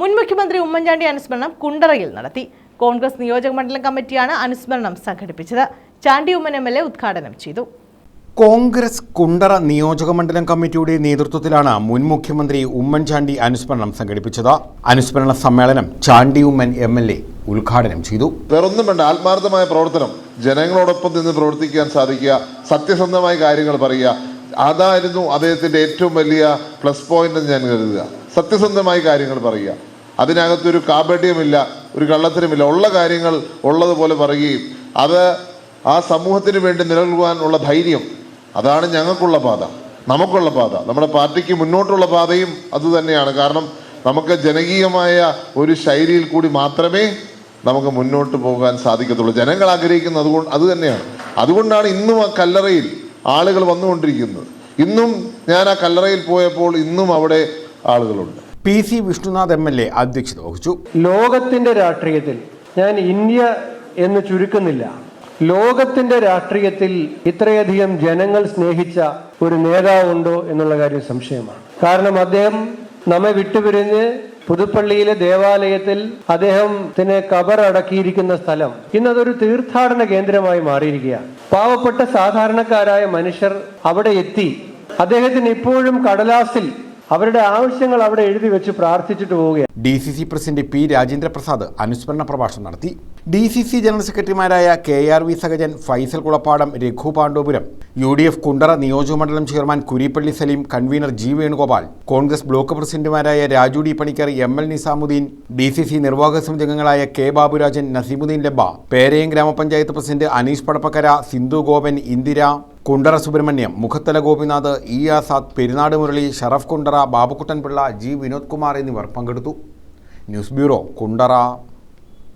മുൻ മുഖ്യമന്ത്രി ഉമ്മൻചാണ്ടി അനുസ്മരണം കുണ്ടറയിൽ നടത്തി. കോൺഗ്രസ് നിയോജക മണ്ഡലം കമ്മിറ്റിയാണ് അനുസ്മരണം സംഘടിപ്പിച്ചത്. Chandy Oommen M L A ഉദ്ഘാടനം ചെയ്തു. കോൺഗ്രസ് കുണ്ടറ നിയോജക മണ്ഡലം കമ്മിറ്റിയുടെ നേതൃത്വത്തിലാണ് മുൻ മുഖ്യമന്ത്രി ഉമ്മൻചാണ്ടി അനുസ്മരണം സംഘടിപ്പിച്ചത്. അനുസ്മരണ സമ്മേളനം Chandy Oommen M L A ഉദ്ഘാടനം ചെയ്തു. വേറൊന്നും വേണ്ട ആത്മാർത്ഥമായ പ്രവർത്തനം. ജനങ്ങളോടൊപ്പം നിന്ന് പ്രവർത്തിക്കാൻ സാധിക്കുക സത്യസന്ധമായ കാര്യങ്ങൾ പറയുക. അതായിരുന്നു അദ്ദേഹത്തിന്റെ ഏറ്റവും വലിയ പ്ലസ് പോയിന്റ് എന്ന് ഞാൻ കരുതുക. സത്യസന്ധമായ കാര്യങ്ങൾ പറയുക. അതിനകത്തൊരു കാപട്യമില്ല ഒരു കള്ളത്തരമില്ല ഉള്ള കാര്യങ്ങൾ ഉള്ളതുപോലെ പറയുകയും അത് ആ സമൂഹത്തിന് വേണ്ടി നിലനിൽക്കുവാനുള്ള ധൈര്യം. അതാണ് ഞങ്ങൾക്കുള്ള പാത. നമുക്കുള്ള പാത. നമ്മുടെ പാർട്ടിക്ക് മുന്നോട്ടുള്ള പാതയും അതുതന്നെയാണ് കാരണം നമുക്ക് ജനകീയമായ ഒരു ശൈലിയിൽ കൂടി മാത്രമേ നമുക്ക് മുന്നോട്ട് പോകാൻ സാധിക്കത്തുള്ളൂ. ജനങ്ങൾ ആഗ്രഹിക്കുന്നത് അതുകൊണ്ട് അത് തന്നെയാണ്. അതുകൊണ്ടാണ് ഇന്നും ആ കല്ലറയിൽ ആളുകൾ വന്നുകൊണ്ടിരിക്കുന്നത്. ഇന്നും ഞാൻ ആ കല്ലറയിൽ പോയപ്പോൾ ഇന്നും അവിടെ ആളുകളുണ്ട്. P C Vishnunath M L A അധ്യക്ഷത വഹിച്ചു. ലോകത്തിന്റെ രാഷ്ട്രീയത്തിൽ ഞാൻ ഇന്ത്യ എന്ന് ചുരുക്കുന്നില്ല. ലോകത്തിന്റെ രാഷ്ട്രീയത്തിൽ ഇത്രയധികം ജനങ്ങൾ സ്നേഹിച്ച ഒരു നേതാവുണ്ടോ എന്നുള്ള കാര്യം സംശയമാണ്. കാരണം അദ്ദേഹം നമ്മെ വിട്ടുപിരിഞ്ഞ് പുതുപ്പള്ളിയിലെ ദേവാലയത്തിൽ അദ്ദേഹത്തിന് കബറടക്കിയിരിക്കുന്ന സ്ഥലം ഇന്നതൊരു തീർത്ഥാടന കേന്ദ്രമായി മാറിയിരിക്കുകയാണ്. പാവപ്പെട്ട സാധാരണക്കാരായ മനുഷ്യർ അവിടെ എത്തി. അദ്ദേഹത്തിന് ഇപ്പോഴും കടലാസിൽ അവരുടെ ആവശ്യങ്ങൾ അവിടെ എഴുതി വെച്ച് പ്രാർത്ഥിച്ചിട്ട് പോവുകയാണ്. D C C president P Rajendra Prasad അനുസ്മരണ പ്രഭാഷണം നടത്തി. ഡി സി സി ജനറൽ സെക്രട്ടറിമാരായ K R V Sahajan Faisal Kulappadam Raghu Pandopuram U D F Kundara നിയോജകമണ്ഡലം chairman Kurippally Saleem convener G Venugopal Congress block പ്രസിഡന്റുമാരായ Raju D Panicker M L Nizamuddeen D C C നിർവാഹക സമിതി അംഗങ്ങളായ K Baburajan Naseemuddin Labba Perayam ഗ്രാമപഞ്ചായത്ത് president Aneesh Padappakkara Sindhu Gopan Indira Kundara Subrahmanyam Mukhathala Gopinath E Azad Perunad Murali Sharaf Kundara Babukuttan Pillai G Vinod Kumar എന്നിവർ പങ്കെടുത്തു. News bureau Kundara.